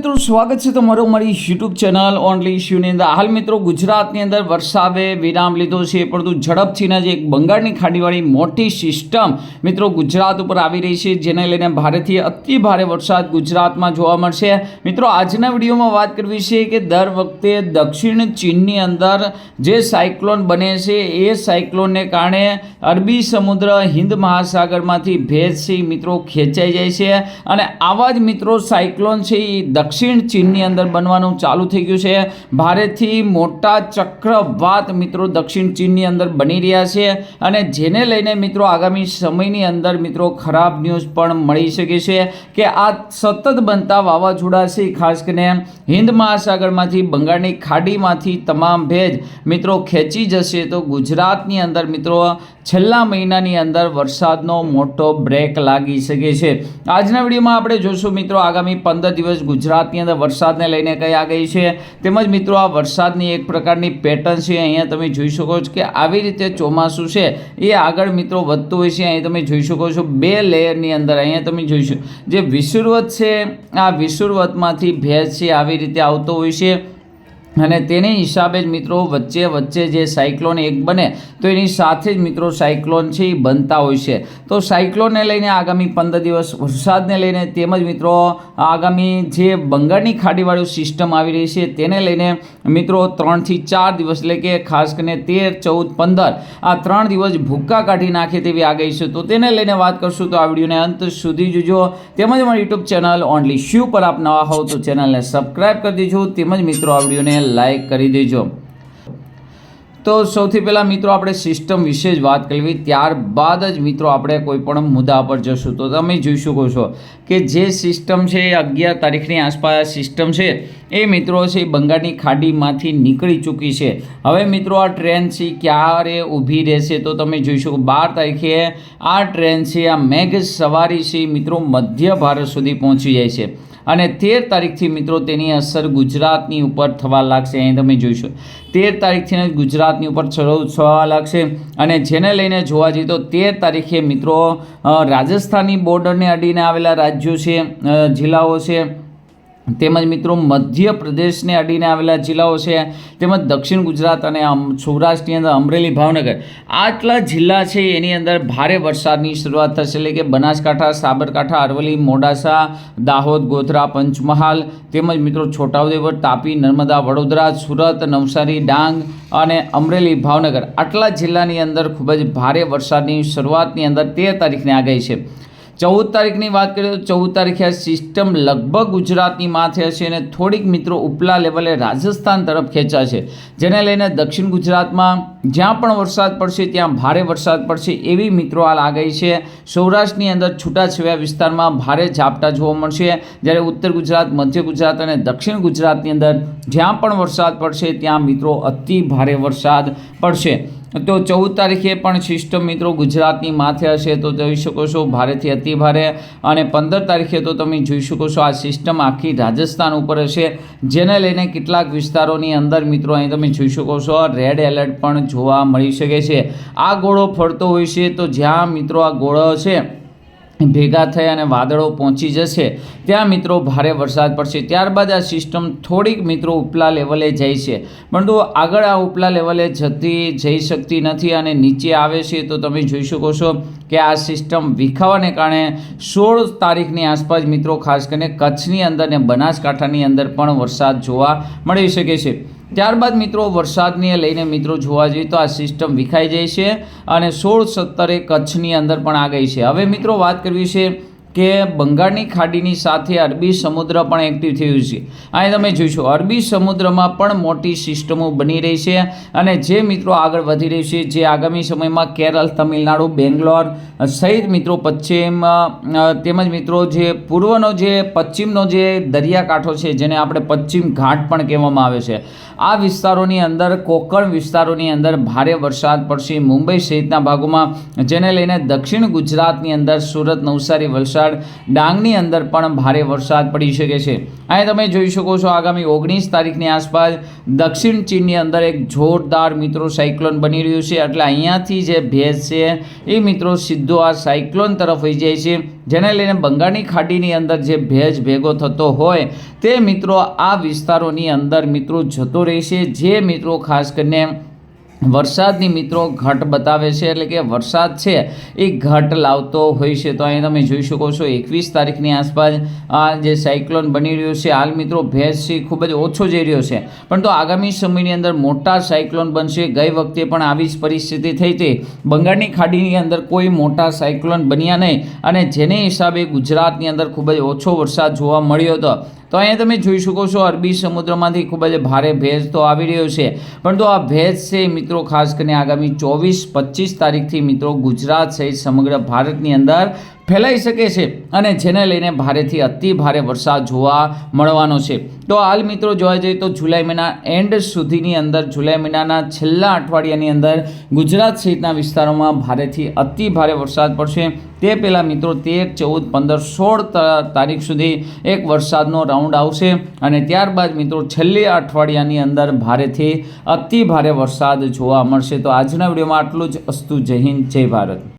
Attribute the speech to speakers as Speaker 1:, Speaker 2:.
Speaker 1: મિત્રો, સ્વાગત છે તમારું મારી યુટ્યુબ ચેનલ ઓનલી ઇશ્યુની અંદર. હાલ મિત્રો, ગુજરાતની અંદર વરસાદે વિરામ લીધો છે, પરંતુ ઝડપથીના જે એક બંગાળની ખાડીવાળી મોટી સિસ્ટમ મિત્રો ગુજરાત ઉપર આવી રહી છે, જેને લઈને ભારેથી અતિ ભારે વરસાદ ગુજરાતમાં જોવા મળશે. મિત્રો, આજના વિડીયોમાં વાત કરવી છે કે દર વખતે દક્ષિણ ચીનની અંદર જે સાયક્લોન બને છે, એ સાયક્લોનને કારણે અરબી સમુદ્ર હિન્દ મહાસાગરમાંથી ભેજ છે મિત્રો ખેંચાઈ જાય છે. અને આવા જ મિત્રો સાયક્લોન છે, એ દક્ષિણ ચીનની અંદર બનવાનું ચાલુ થઈ ગયું છે. ભારેથી મોટા ચક્રવાત મિત્રો દક્ષિણ ચીનની અંદર બની રહ્યા છે અને જેને લઈને મિત્રો આગામી સમયની અંદર મિત્રો ખરાબ ન્યૂઝ પણ મળી શકે છે કે આ સતત બનતા વાવાઝોડા છે. ખાસ કરીને હિન્દ મહાસાગરમાંથી, બંગાળની ખાડીમાંથી તમામ ભેજ મિત્રો ખેંચી જશે તો ગુજરાતની અંદર મિત્રો છેલ્લા મહિનાની અંદર વરસાદનો મોટો બ્રેક લાગી શકે છે. આજના વિડીયોમાં આપણે જોશું મિત્રો આગામી પંદર દિવસ ગુજરાતની અંદર વરસાદને લઈને કઈ આ ગઈ છે. તેમજ મિત્રો, આ વરસાદની એક પ્રકારની પેટર્ન છે, અહીંયા તમે જોઈ શકો છો કે આવી રીતે ચોમાસું છે, એ આગળ મિત્રો વધતું હોય છે, અહીં તમે જોઈ શકો છો બે લેયરની અંદર અહીંયા તમે જોઈશું જે વિષુર્વત છે, આ વિષુર્વતમાંથી ભેજ છે, આવી રીતે આવતો હોય છે. અને તેની હિસાબે જ મિત્રો વચ્ચે વચ્ચે જે સાયક્લોન એક બને, તો એની સાથે જ મિત્રો સાયક્લોન છે એ બનતા હોય છે. તો સાયક્લોનને લઈને આગામી પંદર દિવસ વરસાદને લઈને તેમજ મિત્રો આગામી જે બંગાળની ખાડીવાળું સિસ્ટમ આવી રહી છે તેને લઈને મિત્રો ત્રણથી ચાર દિવસ, એટલે કે ખાસ કરીને તેર, ચૌદ, પંદર, આ ત્રણ દિવસ ભૂક્કા કાઢી નાખે તેવી આગાહી છે. તો તેને લઈને વાત કરશું તો આ વિડીયોને અંત સુધી જોજો. તેમજ મારી યુટ્યુબ ચેનલ ઓનલી શ્યુ પર આપ નવા હોવ તો ચેનલને સબસ્ક્રાઈબ કરી દેજો. તેમજ મિત્રો આ વિડીયોને લાઈક કરી દેજો. તો સૌથી પહેલાં મિત્રો આપણે સિસ્ટમ વિશે જ વાત કરવી. ત્યારબાદ જ મિત્રો આપણે કોઈ પણ મુદ્દા પર જશું. તો તમે જોઈ શકો છો કે જે સિસ્ટમ છે, એ અગિયાર તારીખની આસપાસ સિસ્ટમ છે, એ મિત્રો છે બંગાળની ખાડીમાંથી નીકળી ચૂકી છે. હવે મિત્રો આ ટ્રેન છે ક્યારે ઊભી રહેશે? તો તમે જોઈ શકો બાર તારીખે આ ટ્રેન છે, આ મેઘ સવારી છે મિત્રો મધ્ય ભારત સુધી પહોંચી જાય છે. અને તેર તારીખથી મિત્રો તેની અસર ગુજરાતની ઉપર થવા લાગશે. અહીં તમે જોઈશો. તેર તારીખથી ગુજરાતની ઉપર શરૂ થવા લાગશે. અને જેને લઈને જોવા જઈએ તો તેર તારીખે મિત્રો રાજસ્થાની બોર્ડરને અડીને આવેલા રાજ્યો છે જિલ્લાઓ છે. તેમજ મિત્રો મધ્ય પ્રદેશને અડીને આવેલા જિલ્લાઓ છે, તેમજ દક્ષિણ ગુજરાત અને સૌરાષ્ટ્રની અંદર અમરેલી, ભાવનગર. આટલા જિલ્લા છે, એની અંદર ભારે વરસાદની શરૂઆત થશે, એટલે કે બનાસકાંઠા, સાબરકાંઠા, અરવલ્લી, મોડાસા, દાહોદ, ગોધરા, પંચમહાલ, તેમજ મિત્રો છોટાઉદેપુર, તાપી, નર્મદા, વડોદરા, સુરત, નવસારી, ડાંગ અને અમરેલી, ભાવનગર. આટલા જિલ્લાની અંદર ખૂબ જ ભારે વરસાદની શરૂઆતની અંદર તેર તારીખની આગાહી છે. ચૌદ તારીખની વાત કરીએ તો ચૌદ તારીખે આ સિસ્ટમ લગભગ ગુજરાતની માથે હશે અને થોડીક મિત્રો ઉપલા લેવલે રાજસ્થાન તરફ ખેંચાશે. જેને લઈને દક્ષિણ ગુજરાતમાં જ્યાં પણ વરસાદ પડશે, ત્યાં ભારે વરસાદ પડશે એવી મિત્રો હાલ આગાહી છે. સૌરાષ્ટ્રની અંદર છૂટાછવાયા વિસ્તારમાં ભારે ઝાપટા જોવા મળશે. જ્યારે ઉત્તર ગુજરાત, મધ્ય ગુજરાત અને દક્ષિણ ગુજરાતની અંદર જ્યાં પણ વરસાદ પડશે, ત્યાં મિત્રો અતિ ભારે વરસાદ પડશે. તો ચૌદ તારીખે પણ સિસ્ટમ મિત્રો ગુજરાતની માથે હશે તો જોઈ શકો છો ભારેથી અતિ ભારે. અને પંદર તારીખે તો તમે જોઈ શકો છો આ સિસ્ટમ આખી રાજસ્થાન ઉપર હશે, જેને લઈને કેટલાક વિસ્તારોની અંદર મિત્રો અહીં તમે જોઈ શકો છો રેડ એલર્ટ પણ જોવા મળી શકે છે. આ ગોળો ફરતો હોય છે તો જ્યાં મિત્રો આ ગોળો છે ભેગા થઈ અને વાદળો પહોંચી જશે. ત્યાં મિત્રો ભારે વરસાદ પડશે. ત્યારબાદ આ સિસ્ટમ થોડીક મિત્રો ઉપલા લેવલે જાય છે. પરંતુ આગળ આ ઉપલા લેવલે જતી જઈ શકતી નથી અને નીચે આવે છે તો તમે જોઈ શકો છો કે આ સિસ્ટમ વિખાવાને કારણે સોળ તારીખની આસપાસ મિત્રો ખાસ કરીને કચ્છની અંદર ને બનાસકાંઠાની અંદર પણ વરસાદ જોવા મળી શકે છે. ત્યારબાદ મિત્રો વરસાદને લઈને મિત્રો જોવા જઈએ તો આ સિસ્ટમ વિખાઈ જાય છે અને સોળ સત્તરે કચ્છની અંદર પણ આ ગઈ છે. હવે મિત્રો વાત કરવી છે કે બંગાળની ખાડીની સાથે અરબી સમુદ્ર પણ એક્ટિવ થયું છે. અહીં તમે જોઈશો અરબી સમુદ્રમાં પણ મોટી સિસ્ટમો બની રહી છે અને જે મિત્રો આગળ વધી રહી છે, જે આગામી સમયમાં કેરળ, તમિલનાડુ, બેંગ્લોર સહિત મિત્રો પશ્ચિમ તેમજ મિત્રો જે પૂર્વનો જે, પશ્ચિમનો જે દરિયાકાંઠો છે, જેને આપણે પશ્ચિમ ઘાટ પણ કહેવામાં આવે છે, આ વિસ્તારોની અંદર, કોકણ વિસ્તારોની અંદર ભારે વરસાદ પડશે. મુંબઈ સહિતના ભાગોમાં, જેને લઈને દક્ષિણ ગુજરાતની અંદર સુરત, નવસારી, વલસાડ વલસાડ ડાંગની અંદર પણ ભારે વરસાદ પડી શકે છે. અહીં તમે જોઈ શકો છો આગામી ઓગણીસ તારીખની આસપાસ દક્ષિણ ચીનની અંદર એક જોરદાર મિત્રો સાયક્લોન બની રહ્યું છે. એટલે અહીંયાથી જે ભેજ છે, એ મિત્રો સીધો આ સાયક્લોન તરફ વહી જાય છે. જેને લઈને બંગાળની ખાડીની અંદર જે ભેજ ભેગો થતો હોય, તે મિત્રો આ વિસ્તારોની અંદર મિત્રો જતો રહેશે. જે મિત્રો ખાસ કરીને વરસાદની મિત્રો ઘટ બતાવે છે, એટલે કે વરસાદ છે, એ ઘટ લાવતો હોય છે. તો અહીં તમે જોઈ શકો છો, એકવીસ તારીખની આસપાસ આ જે સાયક્લોન બની રહ્યો છે, હાલ મિત્રો ભેજ છે, ખૂબ જ ઓછો જઈ રહ્યો છે. પણ તો આગામી સમયની અંદર મોટા સાયક્લોન બનશે. ગઈ વખતે પણ આવી જ પરિસ્થિતિ થઈ હતી. બંગાળની ખાડીની અંદર કોઈ મોટા સાયક્લોન બન્યા નહીં. અને જેને હિસાબે ગુજરાતની અંદર ખૂબ જ ઓછો વરસાદ જોવા મળ્યો હતો. તો અહીંયા તમે જોઈ શકો છો, અરબી સમુદ્રમાંથી ખૂબ જ ભારે ભેજ તો આવી રહ્યો છે. પરંતુ આ ભેજ છે, મિત્રો, ખાસ કરીને આગામી ચોવીસ પચીસ તારીખથી મિત્રો, ગુજરાત સહિત સમગ્ર ભારતની અંદર ફેલાઈ શકે છે અને જેને લઈને ભારેથી અતિ ભારે વરસાદ જોવા મળવાનો છે. તો હાલ મિત્રો જોવા જઈએ તો જુલાઈ મહિના એન્ડ સુધીની અંદર, જુલાઈ મહિનાના છેલ્લા અઠવાડિયાની અંદર ગુજરાત સહિતના વિસ્તારોમાં ભારેથી અતિ ભારે વરસાદ પડશે. તે પહેલાં મિત્રો તેર, ચૌદ, પંદર, સોળ તારીખ સુધી એક વરસાદનો રાઉન્ડ આવશે અને ત્યારબાદ મિત્રો છેલ્લી અઠવાડિયાની અંદર ભારેથી અતિ ભારે વરસાદ જોવા મળશે. તો આજના વિડીયોમાં આટલું જ. અસ્તુ જય હિન્દ, જય ભારત.